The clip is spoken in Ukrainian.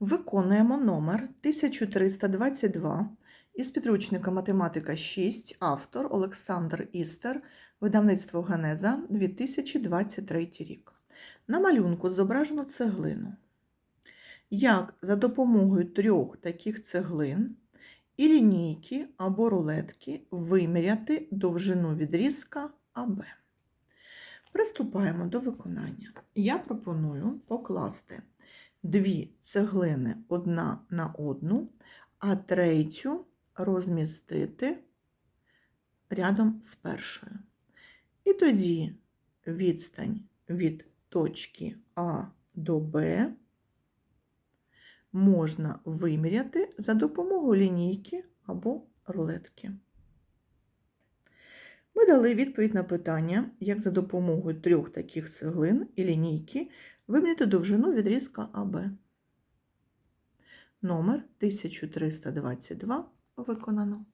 Виконуємо номер 1322 із підручника Математика 6, автор Олександр Істер, видавництво Генеза 2023 рік. На малюнку зображено цеглину. Як за допомогою трьох таких цеглин і лінійки або рулетки виміряти довжину відрізка АБ. Приступаємо до виконання. Я пропоную покласти дві цеглини одна на одну, а третю розмістити рядом з першою. І тоді відстань від точки А до Б можна виміряти за допомогою лінійки або рулетки. Дали відповідь на питання, як за допомогою трьох таких цеглин і лінійки виміряти довжину відрізка АБ. Номер 1322 виконано.